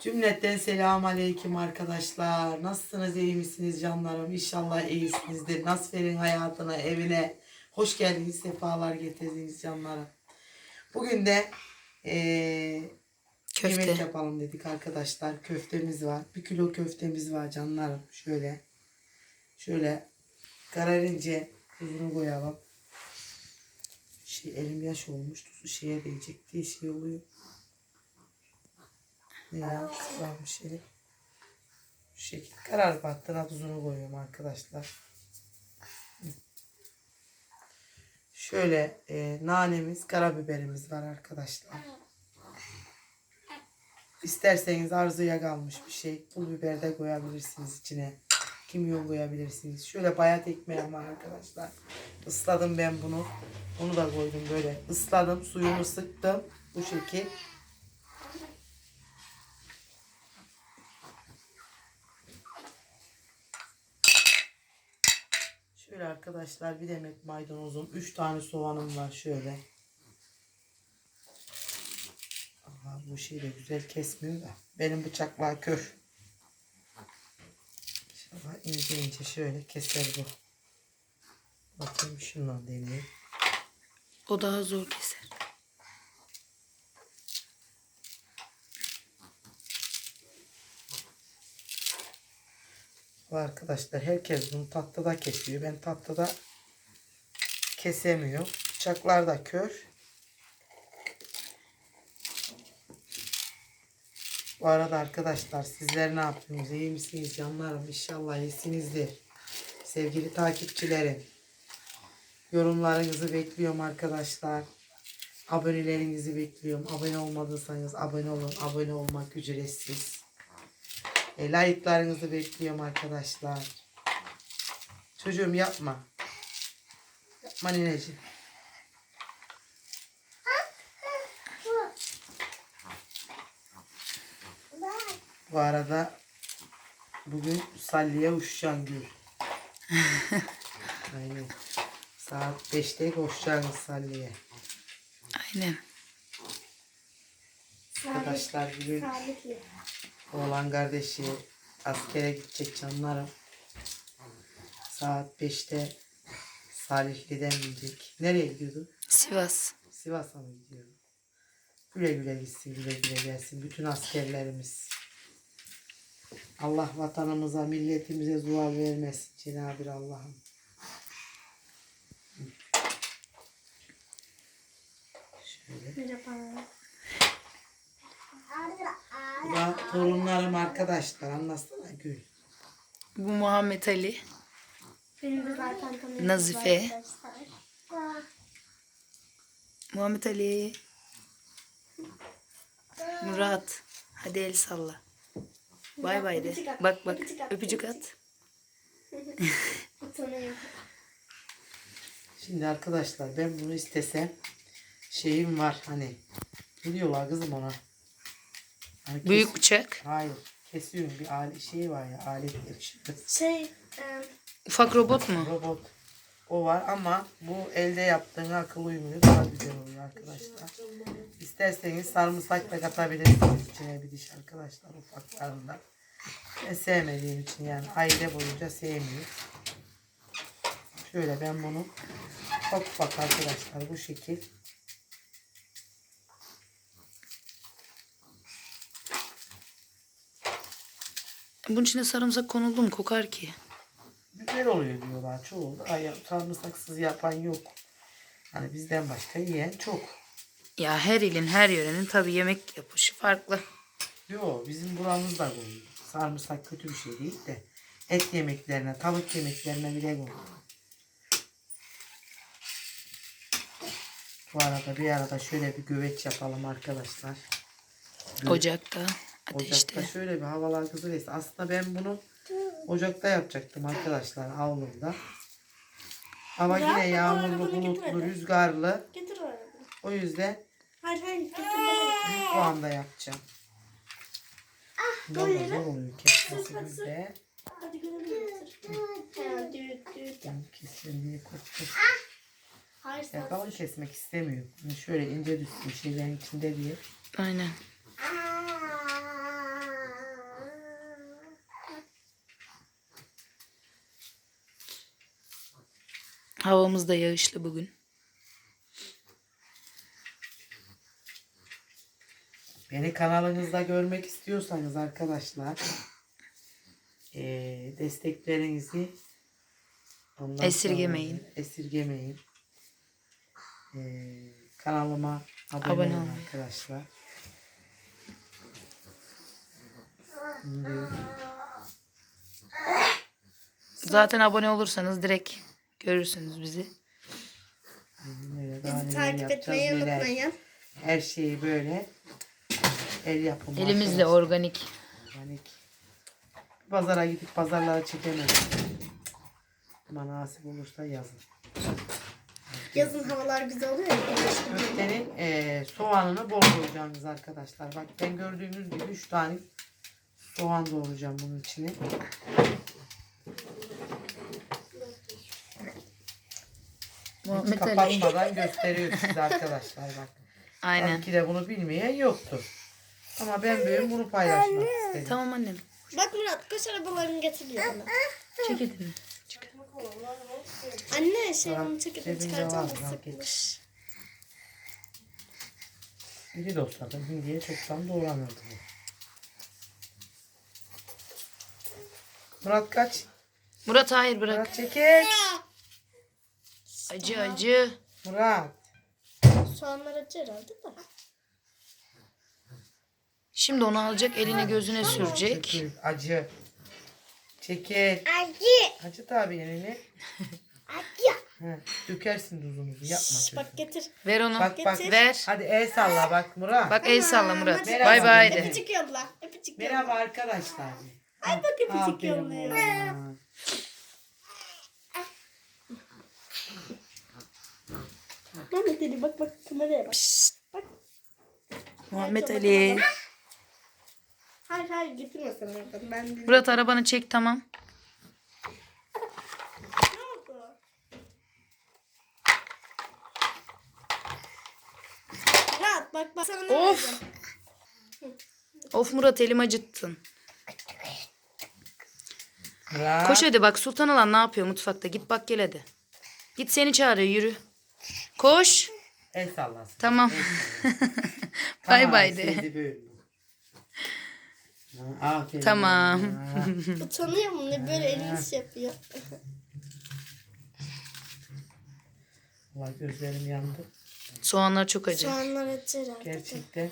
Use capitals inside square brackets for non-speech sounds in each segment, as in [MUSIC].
Cümleten selam aleyküm arkadaşlar. Nasılsınız, iyi misiniz canlarım? İnşallah iyisinizdir. Nasfer'in hayatına, evine hoş geldiniz, sefalar getirdiniz canlarım. Bugün de eee Köfte. yemek yapalım dedik arkadaşlar. Köftemiz var. Bir kilo köftemiz var canlarım. Şöyle. Şöyle kararınca tuzunu koyalım. Şey, elim yaş olmuş. Tuzu şeye değecek diye şey oluyor. Ne ya? Kızarmış elim. Şu şekilde karar baktığına tuzunu koyuyorum arkadaşlar. Şöyle e, nanemiz, karabiberimiz var arkadaşlar. İsterseniz arzuya kalmış bir şey. Pul biber de koyabilirsiniz içine. Kimyon koyabilirsiniz. Şöyle bayat ekmeğim var arkadaşlar. Isladım ben bunu. Onu da koydum böyle. Isladım. Suyunu sıktım. Bu şekil. Şöyle arkadaşlar bir demet maydanozum. 3 tane soğanım var şöyle. Aha, bu şey de güzel kesmiyor da. Benim bıçaklar kör. İnşallah ince ince şöyle keser bu. Bakayım şundan deneyeyim. O daha zor keser. Arkadaşlar herkes bunu tahtada kesiyor. Ben tahtada kesemiyorum. Bıçaklar da kör. Bu arada arkadaşlar sizler ne yapıyorsunuz? İyi misiniz canlarım? İnşallah iyisinizdir. Sevgili takipçilerim. Yorumlarınızı bekliyorum arkadaşlar. Abonelerinizi bekliyorum. Abone olmadıysanız abone olun. Abone olmak ücretsiz. E, like'larınızı bekliyorum arkadaşlar. Çocuğum yapma. Yapma nineciğim. Bu arada bugün Salli'ye uçacağım Gül. [LAUGHS] Aynen. Saat 5'te koşacağız Salli'ye. Aynen. Arkadaşlar bugün oğlan kardeşi askere gidecek canlarım. Saat 5'te Salihli'den gidecek. Nereye gidiyordu? Sivas. Sivas'a mı gidiyordu? Güle güle gitsin, güle güle gelsin. Bütün askerlerimiz. Allah vatanımıza, milletimize zuval vermesin Cenab-ı Allah'ım. Şöyle. Bu da torunlarım arkadaşlar. Anlatsana Gül. Bu Muhammed Ali. Benim de zaten tanıyorum. Nazife. arkadaşlar. Muhammed Ali. Murat. Hadi el salla. Bay bay Öpücük de. at, Bak bak. öpücük at, Öpücük öpücük. at. Utanıyorum. Şimdi arkadaşlar ben bunu istesem şeyim var hani ne diyorlar kızım ona? Kes- Büyük bıçak. Hayır. Kesiyorum bir alet şey var ya alet yakışıklı. Şey, e, Ufak robot mu? Robot. O var ama bu elde yaptığın akıl uymuyor. Daha güzel oluyor arkadaşlar. İsterseniz sarımsak da katabilirsiniz içine bir diş arkadaşlar ufaklarında. Ben sevmediğim için yani aile boyunca sevmiyorum. Şöyle ben bunu ufak ufak arkadaşlar bu şekil Bunun içine sarımsak konuldu mu kokar ki. güzel oluyor diyorlar. Çoğu da ay- sarımsaksız yapan yok. Hani bizden başka yiyen çok. Ya her ilin her yörenin tabi yemek yapışı farklı. Yo bizim buramızda koyuyor. Sarımsak kötü bir şey değil de et yemeklerine, tavuk yemeklerine bile koyuyor. Bu arada bir arada şöyle bir göveç yapalım arkadaşlar. Gö- Ocakta, Ocakta ateşte. şöyle bir havalar kızılıysa aslında ben bunu ocakta yapacaktım arkadaşlar avlumda. Hava Ya, yine yağmurlu, bulutlu, rüzgarlı. getir o yüzden Hayır hayır, getir bu anda yapacağım. Bundan da zor oluyor kesmesi bizde. Hadi görelim keselim diye korktum. Hayır Ya sen. kalın kesmek istemiyorum. Yani şöyle ince düşsün şeylerin içinde diye. Aynen. Havamız da yağışlı bugün. Beni kanalınızda görmek istiyorsanız arkadaşlar eee, desteklerinizi ondan Esirgemeyin. sonra esirgemeyin. Eee, kanalıma abone, Abone olun olun. arkadaşlar. Şimdi Zaten abone olursanız direkt görürsünüz bizi. neler, daha Bizi neler takip yapacağız, etmeyi neler. unutmayın. Her şeyi böyle el yapımı. Elimizle arkadaşlar. organik. Organik. Pazara gidip pazarlara çekemedim. Ama nasip olursa yazın. Yazın havalar güzel oluyor ya. güneş gibi. Köftenin eee, soğanını bol koyacaksınız arkadaşlar. Bak ben gördüğünüz gibi 3 tane soğan doğrayacağım bunun içine. Hiç Muhammed Ali. kapatmadan gösteriyor size arkadaşlar bak. Aynen. Belki de bunu bilmeyen yoktur. Ama ben böyle bunu paylaşmak istedim. Tamam annem. Bak Murat koş arabalarını getir yanına. Çek elini. Çık. Anne şey Tamam, onu çekip cebinde çıkaracağım var, merak etme. sıkmış. İri dostlarım hindiye çoktan doğranırdı bu. Murat kaç? Murat hayır bırak. Murat çekil. Acı acı. Murat. Soğanlar acı herhalde de. Şimdi onu alacak eline gözüne sürecek. Çekil. Acı. Çekil. Acı. Acı tabi elini. Acı. He, dökersin tuzumuzu. Yapma Şş, çocuğum. bak getir. Ver onu. Bak bak. Ver. Hadi el salla bak Murat. Bak el salla Murat. Merhaba. Bay bay de. Öpücük yolla. Öpücük yolla. Merhaba arkadaşlar. Ay bak öpücük Aferin yolluyor. oğluma. Mehmet Ali bak bak kameraya bak. Bak. Muhammed Ali. Hayır hayır getirme sen oradan. Ben de. Murat arabanı çek tamam. Ne oldu? Murat bak bak sana ne Of. Of Murat elim acıttın. Murat. Koş hadi bak Sultan Alan ne yapıyor mutfakta? Git bak gel hadi. Git seni çağırıyor yürü. Koş. El sallasın. Tamam. [LAUGHS] bay bay de. Aferin. Tamam. Utanıyor mu ne böyle elini iş yapıyor. Vallahi gözlerim yandı. Soğanlar çok acı. Soğanlar acı herhalde. Gerçekten.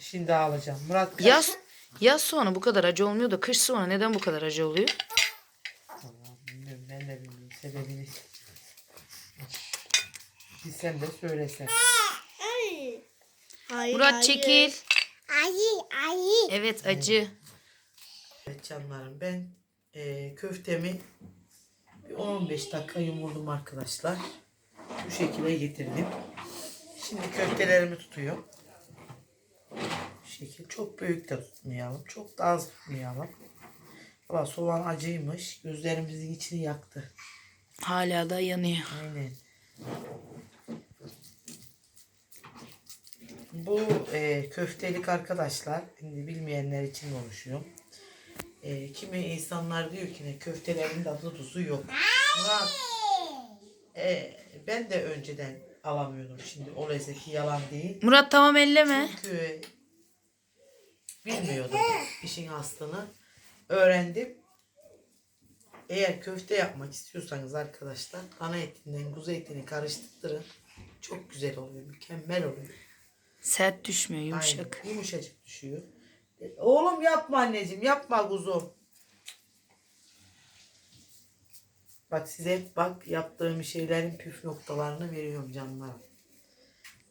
Şimdi ağlayacağım. Murat kaç? Yaz yaz soğanı bu kadar acı olmuyor da kış soğanı neden bu kadar acı oluyor? Vallahi bilmiyorum. Ben de bilmiyorum. Sebebini. Bilsem de söylesem. Ay. Hayır, Murat hayır. çekil. Ayı ayı. Evet acı. Evet canlarım ben e, köftemi bir 10-15 dakika yumurdum arkadaşlar. Bu şekilde getirdim. Şimdi köftelerimi tutuyor. Bu şekil çok büyük de tutmayalım. Çok da az tutmayalım. Valla soğan acıymış. Gözlerimizin içini yaktı. Hala da yanıyor. Aynen. Bu e, köftelik arkadaşlar, şimdi bilmeyenler için konuşuyorum. E, kimi insanlar diyor ki ne köftelerin tadı tuzu yok. Murat, e, ben de önceden alamıyordum şimdi o lezzeti yalan değil. Murat tamam elleme. Çünkü bilmiyordum işin aslını. Öğrendim. Eğer köfte yapmak istiyorsanız arkadaşlar ana etinden kuzu etini karıştırın. Çok güzel oluyor. Mükemmel oluyor. Sert düşmüyor Aynen. yumuşak. Yumuşacık düşüyor. Oğlum yapma anneciğim. Yapma kuzum. Bak size bak yaptığım şeylerin püf noktalarını veriyorum canlarım.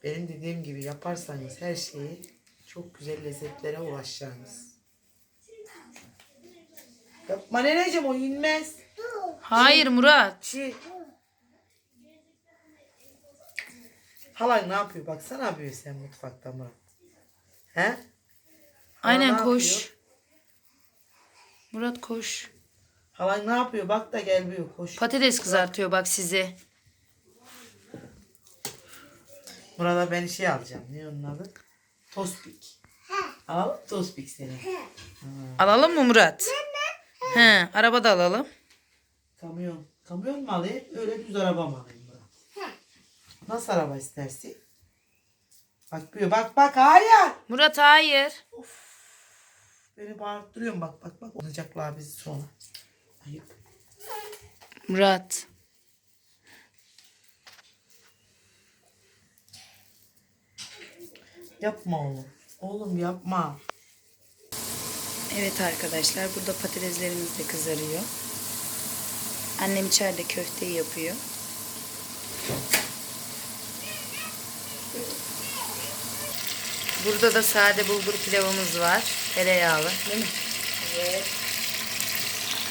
Benim dediğim gibi yaparsanız her şeyi çok güzel lezzetlere ulaşacaksınız. Yapma neneciğim o inmez. Hayır Murat. Çi. Halan ne yapıyor? Baksana yapıyor sen mutfakta Murat. He? Aynen ne koş. yapıyor? Murat koş. Halan ne yapıyor? Bak da gel bir koş. Patates kızartıyor bak size. Murat'a ben şey alacağım. Ne onun adı? Tospik. Al tospik seni. Alalım mı Murat? He, arabada alalım. Kamyon. Kamyon mu alayım? Öyle düz araba mı alayım? Nasıl araba istersin? Bak bir bak bak hayır. Murat hayır. Beni bağırttırıyorsun bak bak bak. Olacaklar bizi sonra. Ayıp. Murat. Yapma oğlum. Oğlum yapma. Evet arkadaşlar burada patateslerimiz de kızarıyor. Annem içeride köfteyi yapıyor. Burada da sade bulgur pilavımız var. Tereyağlı değil mi? Evet.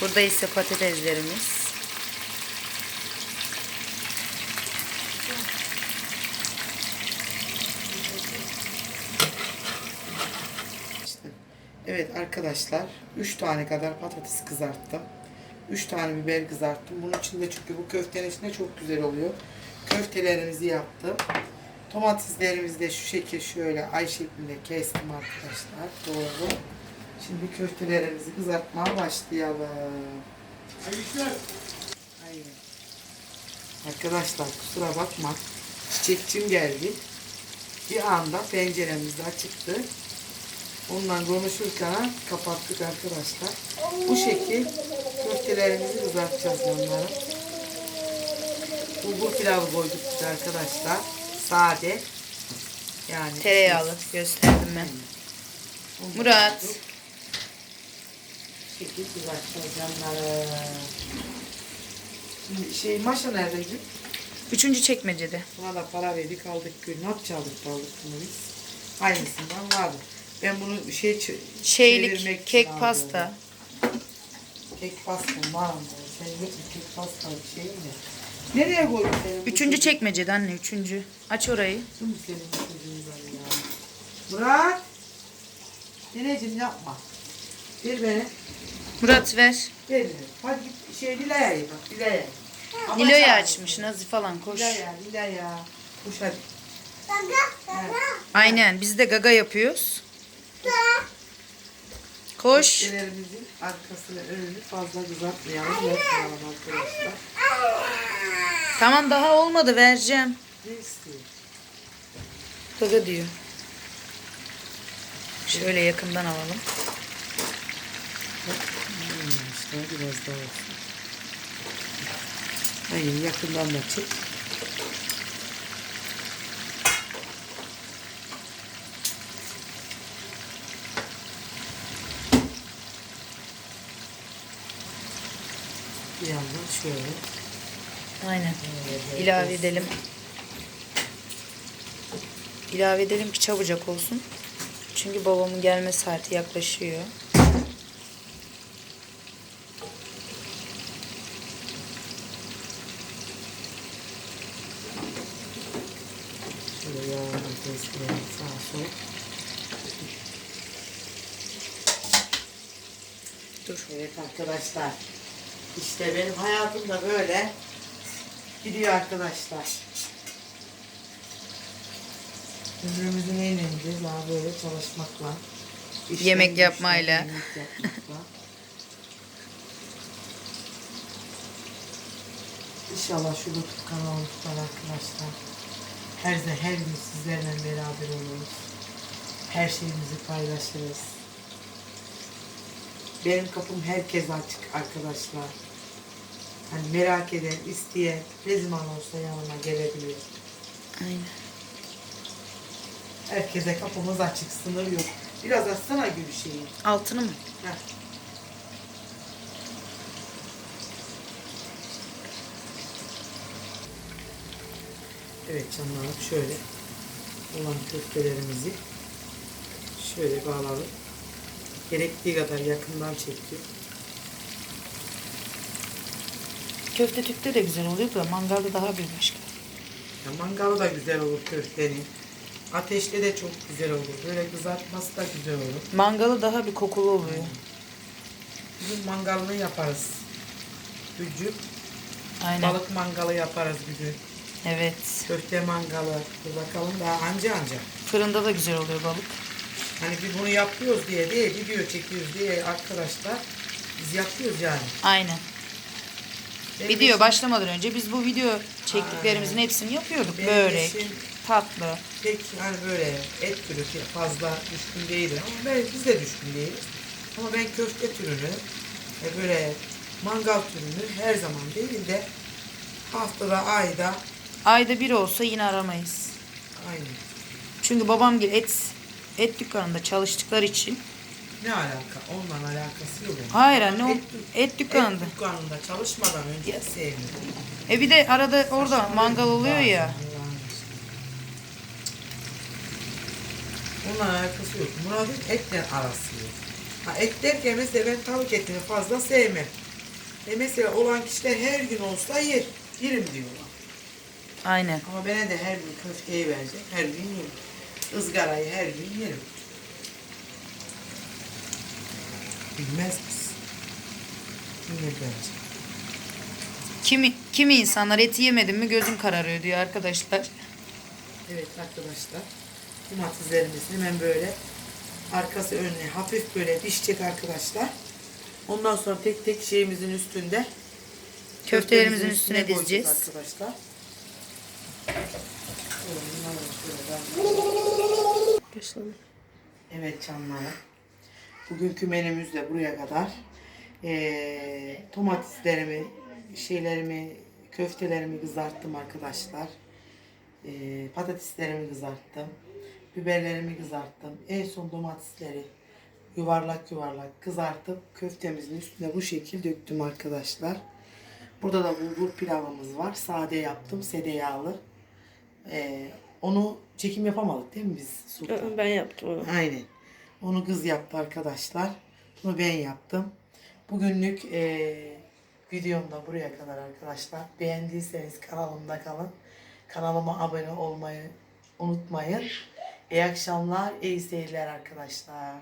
Burada ise patateslerimiz. İşte. Evet arkadaşlar 3 tane kadar patates kızarttım. 3 tane biber kızarttım. Bunun içinde çünkü bu köftenin içinde çok güzel oluyor. Köftelerimizi yaptım. Domateslerimizi de şu şekil şöyle ay şeklinde kestim arkadaşlar. Doğru. Şimdi köftelerimizi kızartmaya başlayalım. Aynen. Arkadaşlar kusura bakma. Çiçekçim geldi. Bir anda penceremiz açıktı. Ondan konuşurken kapattık arkadaşlar. Bu şekil köftelerimizi kızartacağız onları. Bulgur pilavı koyduk biz arkadaşlar. Sade. Yani Tereyağlı gösterdim ben. Onu da Murat. koyduk. Şimdi Şey maşa neredeydi? Üçüncü çekmecede. Buna da para verdik aldık gül. Not çaldık da aldık bunu biz. Aynısından vardı. Ben bunu şey ç- çevirmek Şeylik kek aldım. pasta. Kek pasta var mı? Sen yok mu kek pasta bir şey mi? Nereye koydun senin? Üçüncü çekmecede anne üçüncü. Aç orayı. Mu senin bu çocuğun var ya? Murat! Neneciğim yapma. Ver beni. Murat ver. Ver beni. Hadi git şey Nilay'a bak Nilay'a. Ama Nilo'yu açmış. Nazi falan koş. Nilay'a Nilay'a. Koş hadi. Aynen biz de gaga yapıyoruz. Koş. Köftelerimizin arkasını önünü fazla kızartmayalım. Yapmayalım arkadaşlar. Tamam daha olmadı vereceğim. Ne istiyor? Gaga diyor. Şöyle yakından alalım. Hmm, biraz daha olsun. Hayır yakından da çek. Bir yandan şöyle. Aynen. İlave edelim. İlave edelim ki çabucak olsun. Çünkü babamın gelme saati yaklaşıyor. Şöyle yağını kesmeyelim sağa sola. Dur. Evet arkadaşlar. İşte benim hayatım da böyle gidiyor arkadaşlar. Ömrümüzün en önemli daha böyle çalışmakla. işten Yemek güçten yapmayla. Yemek yapmakla. İnşallah şu YouTube kanalını tutar arkadaşlar. Her her gün sizlerle beraber oluruz. Her şeyimizi paylaşırız. Benim kapım herkese açık arkadaşlar. Hani merak eden, isteyen ne zaman olsa yanıma gelebilir. Aynen. Herkese kapımız açık, sınır yok. Biraz açsana gül şeyi. Altını mı? Heh. Evet canlarım şöyle olan köftelerimizi şöyle bağladık. Gerektiği kadar yakından çekiyor. Köfte tüpte de güzel oluyor da mangalda daha bir başka. Ya mangalı da güzel olur köftenin. Ateşte de çok güzel olur. Böyle kızartması da güzel olur. Mangalı daha bir kokulu oluyor. Bizim mangalını yaparız. Gücü. Aynen. Balık mangalı yaparız gücü. Evet. Köfte mangalı. Dur bakalım daha anca anca. Fırında da güzel oluyor balık. Hani biz bunu yapıyoruz diye değil, video çekiyoruz diye arkadaşlar biz yapıyoruz yani. Aynen. Video başlamadan önce biz bu video çektiklerimizin hepsini yapıyorduk. Benim Börek, eşim- tatlı. pek hani böyle et türü fazla düşkün değilim ama ben, biz de düşkün değiliz. Ama ben köfte türünü e, böyle mangal türünü her zaman değil de haftada ayda Ayda bir olsa yine aramayız. aynı. Çünkü babam gibi et et dükkanında çalıştıkları için. Ne alaka? Onunla alakası yok. yani. Hayır anne o Et, dükkanında. et dükkanında çalışmadan önce Ya. sevmiyorum. E bir de arada orada mangal oluyor ya. Aşkına. Onunla alakası yok. Murat'ın etle arası yok. Ha, et derken mesela ben tavuk etini fazla sevmem. E mesela olan kişiler her gün olsa yer. Yerim diyorlar. Aynen. Ama bana de her gün köfteyi verecek. Her gün yerim. Izgarayı her gün yerim. Bilmez misin? Yine bence. Kimi kimi insanlar eti yemedim mi gözüm kararıyor diyor arkadaşlar. Evet arkadaşlar. Domateslerimizi hemen böyle arkası önüne hafif böyle pişecek arkadaşlar. Ondan sonra tek tek şeyimizin üstünde Köftelerimizin üstüne koyacağız dizeceğiz. Arkadaşlar. Evet canlarım. Bugünkü menümüz de buraya kadar. Ee, domateslerimi, şeylerimi, köftelerimi kızarttım arkadaşlar. Ee, patateslerimi kızarttım. Biberlerimi kızarttım. En son domatesleri yuvarlak yuvarlak kızartıp köftemizin üstüne bu şekil döktüm arkadaşlar. Burada da bulgur pilavımız var. Sade yaptım. Sede yağlı. Ee, onu çekim yapamadık değil mi biz Sultan? Ben yaptım onu. Aynen. Onu kız yaptı arkadaşlar. Bunu ben yaptım. Bugünlük eee videom da buraya kadar arkadaşlar. Beğendiyseniz kanalımda kalın. Kanalıma abone olmayı unutmayın. İyi akşamlar, iyi seyirler arkadaşlar.